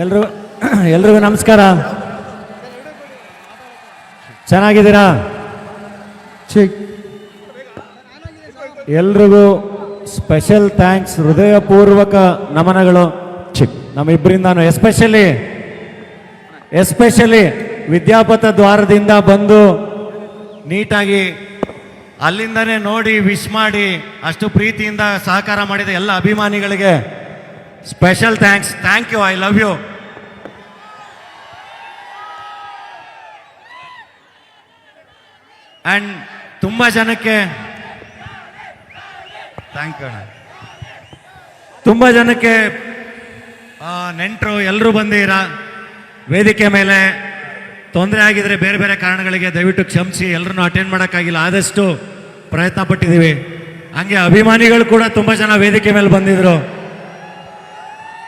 ಎಲ್ರಿಗೂ ಎಲ್ರಿಗೂ ನಮಸ್ಕಾರ. ಚೆನ್ನಾಗಿದ್ದೀರಾ? ಚಿಕ್ ಎಲ್ರಿಗೂ ಸ್ಪೆಷಲ್ ಥ್ಯಾಂಕ್ಸ್ ಹೃದಯಪೂರ್ವಕ ನಮನಗಳು. ಚಿಕ್ ನಮ್ಮಿಬ್ಬರಿಂದಾನು ಎಸ್ಪೆಷಲಿ ಎಸ್ಪೆಷಲಿ ವಿದ್ಯಾಪಥ ದ್ವಾರದಿಂದ ಬಂದು ನೀಟಾಗಿ ಅಲ್ಲಿಂದನೇ ನೋಡಿ ವಿಶ್ ಮಾಡಿ, ಅಷ್ಟು ಪ್ರೀತಿಯಿಂದ ಸಹಕಾರ ಮಾಡಿದ ಎಲ್ಲ ಅಭಿಮಾನಿಗಳಿಗೆ special thanks thank you I love you and ತುಂಬ ಜನಕ್ಕೆ ಥ್ಯಾಂಕ್ ಯು ತುಂಬ ಜನಕ್ಕೆ ನೆಂಟರು ಎಲ್ಲರೂ ಬಂದಿರ? ವೇದಿಕೆ ಮೇಲೆ ತೊಂದರೆ ಆಗಿದ್ರೆ ಬೇರೆ ಬೇರೆ ಕಾರಣಗಳಿಗೆ ದಯವಿಟ್ಟು ಕ್ಷಮಿಸಿ. ಎಲ್ಲರನ್ನೂ ಅಟೆಂಡ್ ಮಾಡೋಕ್ಕಾಗಿಲ್ಲ. ಆದಷ್ಟು ಪ್ರಯತ್ನ ಪಟ್ಟಿದ್ದೀವಿ. ಹಂಗೆ ಅಭಿಮಾನಿಗಳು ಕೂಡ ತುಂಬ ಜನ ವೇದಿಕೆ ಮೇಲೆ ಬಂದಿದ್ರು.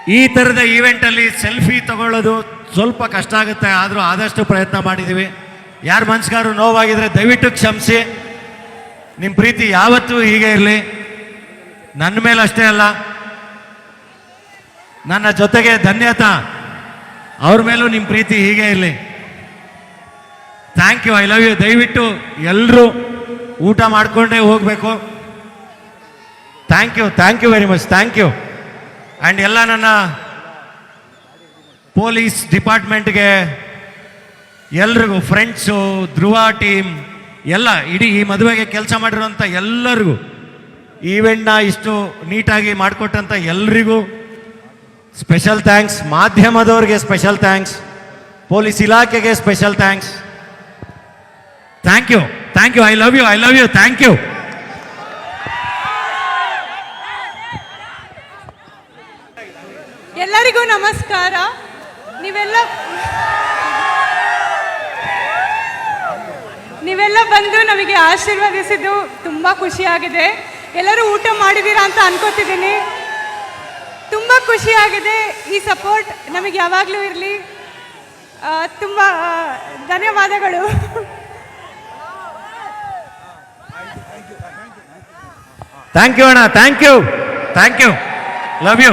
ಈ ಥರದ ಈವೆಂಟಲ್ಲಿ ಸೆಲ್ಫಿ ತಗೊಳ್ಳೋದು ಸ್ವಲ್ಪ ಕಷ್ಟ ಆಗುತ್ತೆ, ಆದರೂ ಆದಷ್ಟು ಪ್ರಯತ್ನ ಮಾಡಿದ್ದೀವಿ ಯಾರ ಮನ್ಸ್ಗಾರು ನೋವಾಗಿದ್ರೆ ದಯವಿಟ್ಟು ಕ್ಷಮಿಸಿ. ನಿಮ್ಮ ಪ್ರೀತಿ ಯಾವತ್ತೂ ಹೀಗೆ ಇರಲಿ. ನನ್ನ ಮೇಲೆ ಅಷ್ಟೇ ಅಲ್ಲ. ನನ್ನ ಜೊತೆಗೆ ಧನ್ಯತಾ, ಅವ್ರ ಮೇಲೂ ನಿಮ್ಮ ಪ್ರೀತಿ ಹೀಗೆ ಇರಲಿ. Thank you I love you ದಯವಿಟ್ಟು ಎಲ್ಲರೂ ಊಟ ಮಾಡಿಕೊಂಡೇ ಹೋಗಬೇಕು. Thank you thank you very much thank you and ಎಲ್ಲ ನನ್ನ ಪೊಲೀಸ್ ಡಿಪಾರ್ಟ್ಮೆಂಟ್ಗೆ ಎಲ್ರಿಗೂ ಫ್ರೆಂಡ್ಸು ಧ್ರುವ ಟೀಮ್ ಎಲ್ಲ, ಇಡೀ ಈ ಮದುವೆಗೆ ಕೆಲಸ ಮಾಡಿರೋಂಥ ಎಲ್ಲರಿಗೂ ಈವೆಂಟ್ನ ಇಷ್ಟು ನೀಟಾಗಿ ಮಾಡಿಕೊಟ್ಟಂಥ ಎಲ್ರಿಗೂ ಸ್ಪೆಷಲ್ ಥ್ಯಾಂಕ್ಸ್ ಮಾಧ್ಯಮದವ್ರಿಗೆ ಸ್ಪೆಷಲ್ ಥ್ಯಾಂಕ್ಸ್ ಪೊಲೀಸ್ ಇಲಾಖೆಗೆ special thanks thank you thank you I love you I love you thank you ಎಲ್ಲರಿಗೂ ನಮಸ್ಕಾರ. ನೀವೆಲ್ಲ ನೀವೆಲ್ಲ ಬಂದು ನಮಗೆ ಆಶೀರ್ವದಿಸಿದ್ದು ತುಂಬ ಖುಷಿಯಾಗಿದೆ. ಎಲ್ಲರೂ ಊಟ ಮಾಡಿದ್ದೀರಾ ಅಂತ ಅನ್ಕೋತಿದ್ದೀನಿ. ತುಂಬ ಖುಷಿಯಾಗಿದೆ ಈ ಸಪೋರ್ಟ್ ನಮಗೆ ಯಾವಾಗಲೂ ಇರಲಿ. ತುಂಬ ಧನ್ಯವಾದಗಳು. ಥ್ಯಾಂಕ್ ಯು ಅಣ್ಣ thank you thank you love you